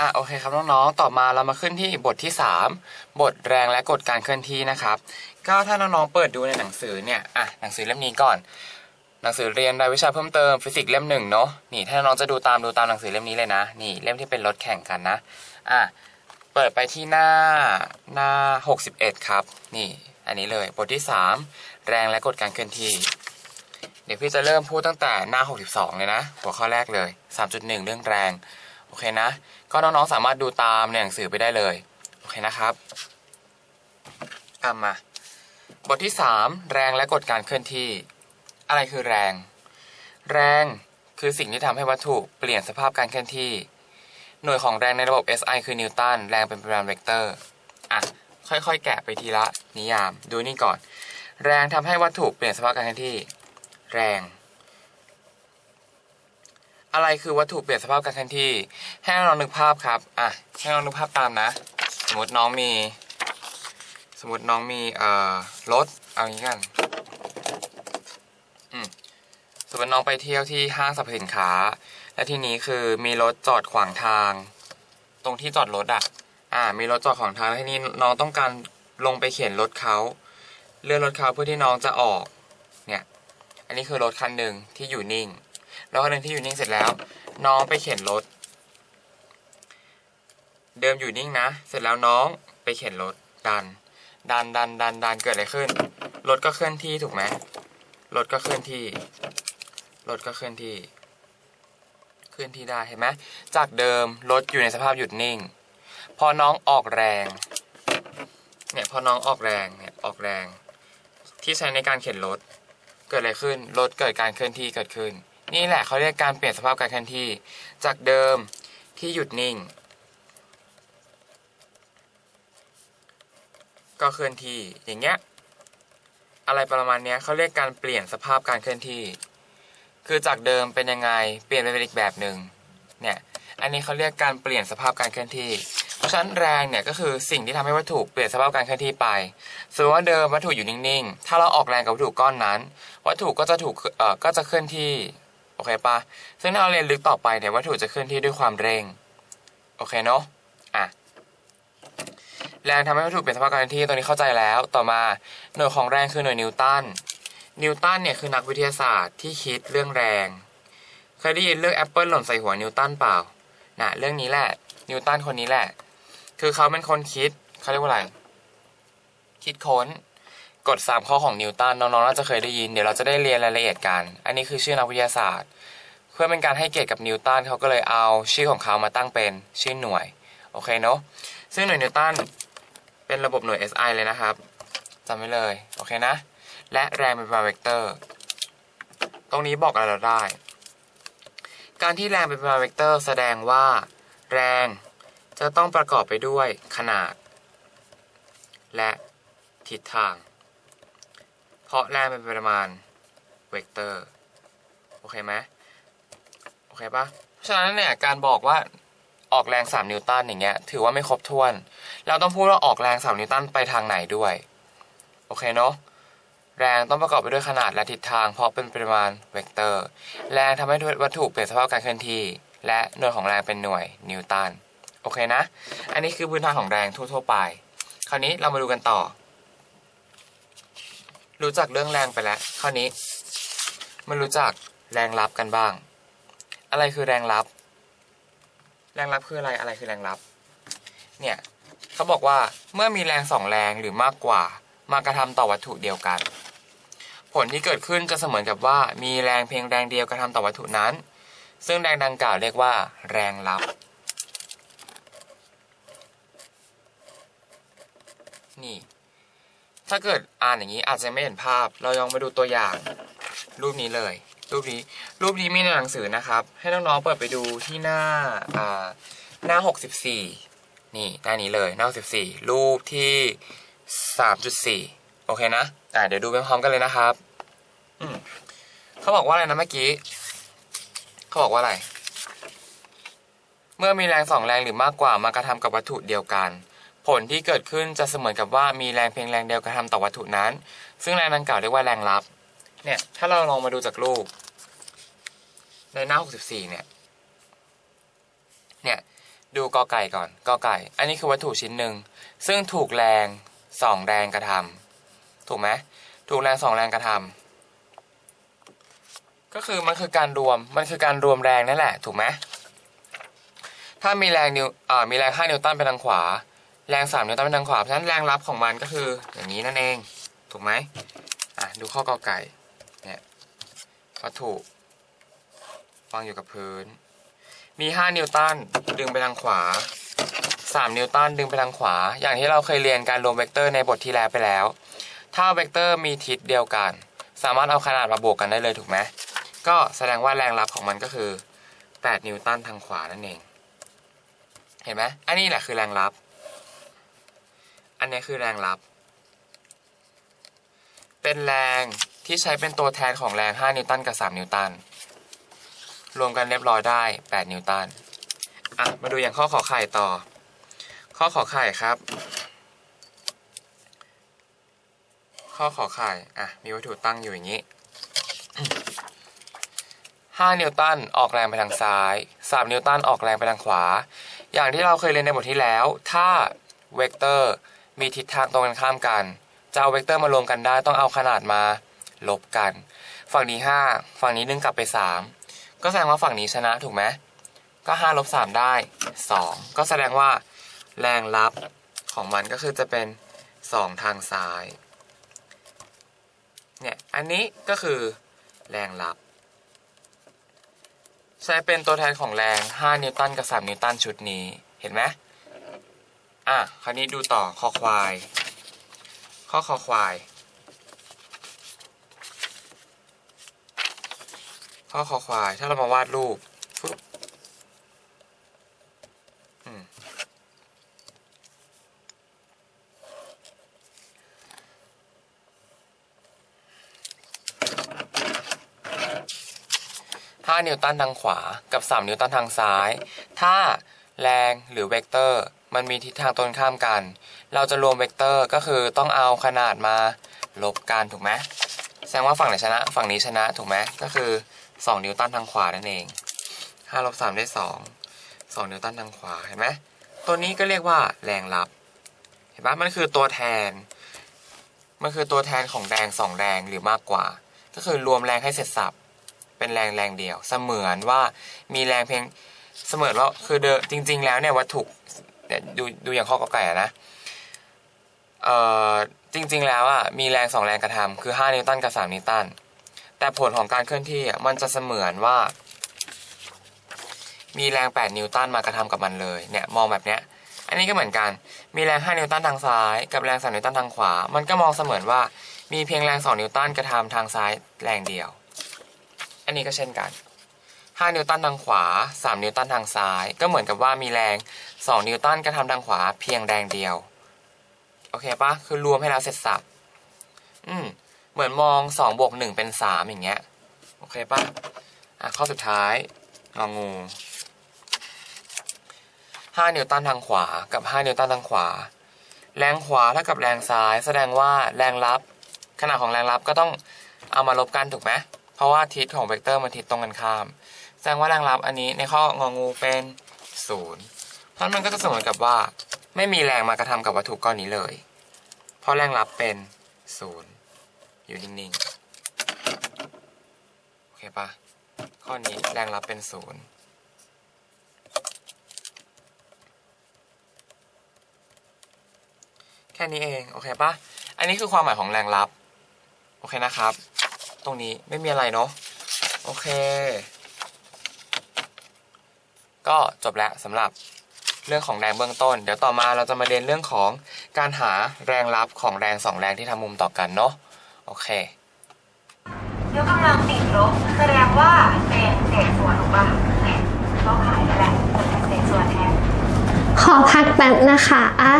อะโอเคครับน้องๆ ต่อมาเรามาขึ้นที่บทที่ 3 บทแรงและกฎการเคลื่อนที่นะครับก็ถ้าน้องๆ เปิดดูในหนังสือเนี่ยอะหนังสือเล่มนี้ก่อน หนังสือเรียนรายวิชาเพิ่มเติมฟิสิกส์เล่มหนึ่งเนาะนี่ถ้าน้องๆจะดูตามดูตามหนังสือเล่มนี้เลยนะ นี่เล่มที่เป็นรถแข่งกันนะอะเปิดไปที่หน้าหน้า 61 ครับ นี่อันนี้เลยบทที่ 3 แรงและกฎการเคลื่อนที่เดี๋ยวพี่จะเริ่มพูดตั้งแต่หน้า 62 เลยนะ หัวข้อแรกเลย 3.1 เรื่องแรง โอเคนะ ก็น้องๆสามารถดูตามในหนังสือไปได้เลย โอเคนะครับอะมา บทที่ 3 แรงและกฎการเคลื่อนที่ อะไรคือแรง แรงคือสิ่งที่ทำให้วัตถุเปลี่ยนสภาพการเคลื่อนที่ หน่วยของแรงในระบบ SI คือนิวตัน แรงเป็นปริมาณเวกเตอร์ อะ ค่อยๆ แกะไปทีละนิยาม ดูนี่ก่อน แรงทำให้วัตถุเปลี่ยนสภาพการเคลื่อนที่ แรง อะไรคือวัตถุเปลี่ยนสภาพการเคลื่อนที่ ให้น้องนึกภาพครับ อะ ให้น้องนึกภาพตามนะ สมมติน้องมี สมมติน้องมีเอ่อรถ เอางี้กัน อืมสมมติน้องไปเที่ยวที่ห้างสรรพสินค้า และทีนี้คือมีรถจอดขวางทาง ตรงที่จอดรถอะ อ่า มีรถจอดขวางทางแล้วทีนี้น้องต้องการลงไปเข็นรถเขาเลื่อนรถเขาเพื่อที่น้องจะออก เนี่ย อันนี้คือรถคันหนึ่งที่อยู่นิ่ง แล้วคันหนึ่งที่อยู่นิ่งเสร็จแล้ว น้องไปเข็นรถ เดิมอยู่นิ่งนะ เสร็จแล้วน้องไปเข็นรถดัน ดันดันดันดันเกิดอะไรขึ้น รถก็เคลื่อนที่ถูกไหมรถก็เคลื่อนที่ รถก็เคลื่อนที่ เคลื่อนที่ได้เห็นไหมจากเดิมรถอยู่ในสภาพหยุดนิ่ง พอน้องออกแรง เนี่ยพอน้องออกแรงเนี่ยออกแรง ที่ใช้ในการเข็นรถ เกิดอะไรขึ้น รถเกิดการเคลื่อนที่เกิดขึ้น นี่แหละเขาเรียกการเปลี่ยนสภาพการเคลื่อนที่ จากเดิมที่หยุดนิ่ง ก็เคลื่อนที่อย่างเงี้ยอะไรประมาณเนี้ยเขาเรียกการเปลี่ยนสภาพการเคลื่อนที่ คือจากเดิมเป็นยังไงเปลี่ยนไปเป็นอีกแบบหนึ่งเนี่ยอันนี้เขาเรียกการเปลี่ยนสภาพการเคลื่อนที่ เพราะฉะนั้นแรงเนี่ยก็คือสิ่งที่ทำให้วัตถุเปลี่ยนสภาพการเคลื่อนที่ไปสมมติว่าเดิมวัตถุอยู่นิ่งๆ ถ้าเราออกแรงกับวัตถุก้อนนั้น วัตถุก็จะถูกเอ่อก็จะเคลื่อนที่ โอเคปะซึ่งถ้าเราเรียนลึกต่อไปเนี่ยวัตถุจะเคลื่อนที่ด้วยความเร่ง โอเคเนาะอะแรงทำให้วัตถุเปลี่ยนสภาพการเคลื่อนที่ตัวนี้เข้าใจแล้ว ต่อมาหน่วยของแรงคือหน่วยนิวตัน นิวตันเนี่ยคือนักวิทยาศาสตร์ที่คิดเรื่องแรง เคยได้ยินเรื่องแอปเปิลหล่นใส่หัวนิวตันเปล่า น่ะเรื่องนี้แหละ นิวตันคนนี้แหละ คือเขาเป็นคนคิดเขาเรียกว่าอะไร คิดค้น กฎสามข้อของนิวตันน้องๆน่าจะเคยได้ยินเดี๋ยวเราจะได้เรียนรายละเอียดกัน อันนี้คือชื่อนักวิทยาศาสตร์ เพื่อเป็นการให้เกียรติกับนิวตันเขาก็เลยเอาชื่อของเขามาตั้งเป็นชื่อหน่วยโอเคเนาะซึ่งหน่วยนิวตันเป็นระบบหน่วย SI เลยนะครับจำไว้เลยโอเคนะ และแรงเป็นปริมาเวกเตอร์ตรงนี้บอกอะไรเราได้ การที่แรงเป็นปริมาเวกเตอร์แสดงว่า แรงจะต้องประกอบไปด้วยขนาด และทิศทาง เพราะแรงเป็นปริมาณเวกเตอร์โอเคไหมโอเคปะเพราะฉะนั้นเนี่ยการบอกว่าออกแรง 3 นิวตันอย่างเงี้ยถือว่าไม่ครบถ้วน เราต้องพูดว่าออกแรง 3 นิวตันไปทางไหนด้วย โอเคเนาะแรงต้องประกอบไปด้วยขนาดและทิศทาง เพราะเป็นปริมาณเวกเตอร์ แรงทำให้วัตถุเปลี่ยนสภาพการเคลื่อนที่ และหน่วยของแรงเป็นหน่วยนิวตันโอเคนะ อันนี้คือพื้นฐานของแรงทั่วๆไป คราวนี้เรามาดูกันต่อ รู้จักเรื่องแรงไปแล้วคราวนี้มารู้จักแรงรับกันบ้าง อะไรคือแรงรับ แรงรับคืออะไรอะไรคือแรงรับ เนี่ยเขาบอกว่าเมื่อมีแรงสองแรงหรือมากกว่ามากระทำต่อวัตถุเดียวกัน ผลที่เกิดขึ้นจะเสมือนกับว่ามีแรงเพียงแรงเดียวกระทำต่อวัตถุนั้น ซึ่งแรงดังกล่าวเรียกว่า แรงรับ นี่ ถ้าเกิดอ่านอย่างนี้อาจจะไม่เห็นภาพ เราลองมาดูตัวอย่าง รูปนี้เลย รูปนี้ รูปนี้มีในหนังสือนะครับ ให้น้องๆเปิดไปดูที่หน้าอ่าหน้า 64 นี่หน้านี้เลยหน้า64 รูปที่ 3.4 โอเคนะอ่าเดี๋ยวดูไปพร้อมกันเลยนะครับอืมเขาบอกว่าอะไรนะเมื่อกี้เขาบอกว่าอะไร เมื่อมีแรงสองแรงหรือมากกว่ามากระทำกับวัตถุเดียวกัน ผลที่เกิดขึ้นจะเสมือนกับว่ามีแรงเพียงแรงเดียวกระทำต่อวัตถุนั้น ซึ่งแรงดังกล่าวเรียกว่าแรงรับ เนี่ย ถ้าเราลองมาดูจากรูป ในหน้า 64 เนี่ย เนี่ย ดูกอไก่ก่อนกอไก่ อันนี้คือวัตถุชิ้นหนึ่ง ซึ่งถูกแรงสองแรงกระทำถูกไหมถูกแรงสองแรงกระทำก็คือมันคือการรวม มันคือการรวมแรงนั่นแหละ ถูกไหมถ้ามีแรงนิวอ่ามีแรงห้านิวตันไปทางขวา แรงสามนิวตันไปทางขวาเพราะฉะนั้นแรงรับของมันก็คืออย่างนี้นั่นเอง ถูกไหมอะดูข้อกอไก่เนี่ยวัตถุวางอยู่กับพื้น มี 5 นิวตันดึงไปทางขวา 3 นิวตันดึงไปทางขวา อย่างที่เราเคยเรียนการรวมเวกเตอร์ในบทที่แล้วไปแล้ว ถ้าเวกเตอร์มีทิศเดียวกัน สามารถเอาขนาดมาบวกกันได้เลยถูกไหมก็แสดงว่าแรงรับของมันก็คือ 8 นิวตันทางขวานั่นเอง เห็นไหมอันนี้แหละคือแรงรับ อันนี้คือแรงรับ เป็นแรงที่ใช้เป็นตัวแทนของแรง 5 นิวตันกับ 3 นิวตัน รวมกันเรียบร้อยได้ 8 นิวตัน อะ มาดูอย่างข้อขอไข่ต่อ ข้อขอไข่ครับ ข้อขอไข่ อะ มีวัตถุตั้งอยู่อย่างนี้ 5 นิวตันออกแรงไปทางซ้าย 3 นิวตันออกแรงไปทางขวา อย่างที่เราเคยเรียนในบทที่แล้ว ถ้าเวกเตอร์ มีทิศทางตรงกันข้ามกัน จะเอาเวกเตอร์มารวมกันได้ต้องเอาขนาดมา ลบกัน ฝั่งนี้ 5 ฝั่งนี้ดึงกลับไป 3 ก็แสดงว่าฝั่งนี้ชนะถูกไหมก็5ลบ3ได้ 2 ก็แสดงว่า แรงรับของมันก็คือจะเป็น 2 ทางซ้าย เนี่ย อันนี้ก็คือแรงรับ ใช้เป็นตัวแทนของแรง 5 นิวตันกับ 3 นิวตันชุดนี้ เห็นไหม อะคราวนี้ดูต่อคอควาย ข้อคอควาย ข้อคอควาย ถ้าเรามาวาดรูปฟึบห้านิวตันทางขวา กับ 3 นิวตันทางซ้าย ถ้าแรงหรือเวกเตอร์ มันมีทิศทางตรงข้ามกัน เราจะรวมเวกเตอร์ก็คือต้องเอาขนาดมาลบกันถูกไหมแสดงว่าฝั่งไหนชนะ ฝั่งนี้ชนะถูกไหมก็คือ 2 นิวตันทางขวานั่นเอง5ลบ3ได้ 2 2 นิวตันทางขวาเห็นไหมตัวนี้ก็เรียกว่าแรงรับ เห็นปะมันคือตัวแทน มันคือตัวแทนของแรงสองแรงหรือมากกว่า ก็คือรวมแรงให้เสร็จสับเป็นแรงแรงเดียว เสมือนว่ามีแรงเพียงเสมือนว่าคือเดอจริง ๆ แล้วเนี่ยวัตถุ เนี่ยดูดูอย่างข้อกอไก่นะเอ่อจริง ๆ แล้วอะมีแรงสองแรงกระทำคือ 5 นิวตันกับ 3 นิวตัน แต่ผลของการเคลื่อนที่อะมันจะเสมือนว่า มีแรง 8 นิวตันมากระทำกับมันเลยเนี่ยมองแบบเนี้ยอันนี้ก็เหมือนกัน มีแรง 5 นิวตันทางซ้าย กับแรง 3 นิวตันทางขวา มันก็มองเสมือนว่ามีเพียงแรง 2 นิวตันกระทำทางซ้ายแรงเดียว อันนี้ก็เช่นกัน 5 นิวตันทางขวา 3 นิวตันทางซ้าย ก็เหมือนกับว่ามีแรง 2 นิวตันกระทำทางขวาเพียงแรงเดียว โอเคปะคือรวมให้แล้วเสร็จสับอืมเหมือนมอง 2 บวก 1 เป็น 3 อย่างเงี้ย โอเคปะอะข้อสุดท้ายงองู 5 นิวตันทางขวากับ 5 นิวตันทางขวา แรงขวาเท่ากับแรงซ้าย แสดงว่าแรงรับ ขนาดของแรงรับก็ต้องเอามาลบกันถูกไหมเพราะว่าทิศของเวกเตอร์มันทิศตรงกันข้าม ดงว่าแรงรับอันนี้ในข้ององูเป็นศูนย์เพราะมันก็จะเสมอกับว่า ไม่มีแรงมากระทำกับวัตถุก้อนนี้เลย เพราะแรงรับเป็นศูนย์อยู่นิ่งๆ โอเคปะข้อนี้แรงรับเป็นศูนย์แค่นี้เอง โอเคปะอันนี้คือความหมายของแรงรับ โอเคนะครับ ตรงนี้ไม่มีอะไรเนาะ โอเค ก็จบแล้วสำหรับเรื่องของแรงเบื้องต้น เดี๋ยวต่อมาเราจะมาเรียนเรื่องของการหาแรงรับของแรงสองแรงที่ทำมุมต่อกันเนาะโอเคยกกำลังติดลบแสดงว่าเป็นเศษส่วนถูกป่ะเนี่ยก็ขายนั่นแหละเศษส่วนแทนขอพักแป๊บนะคะอะ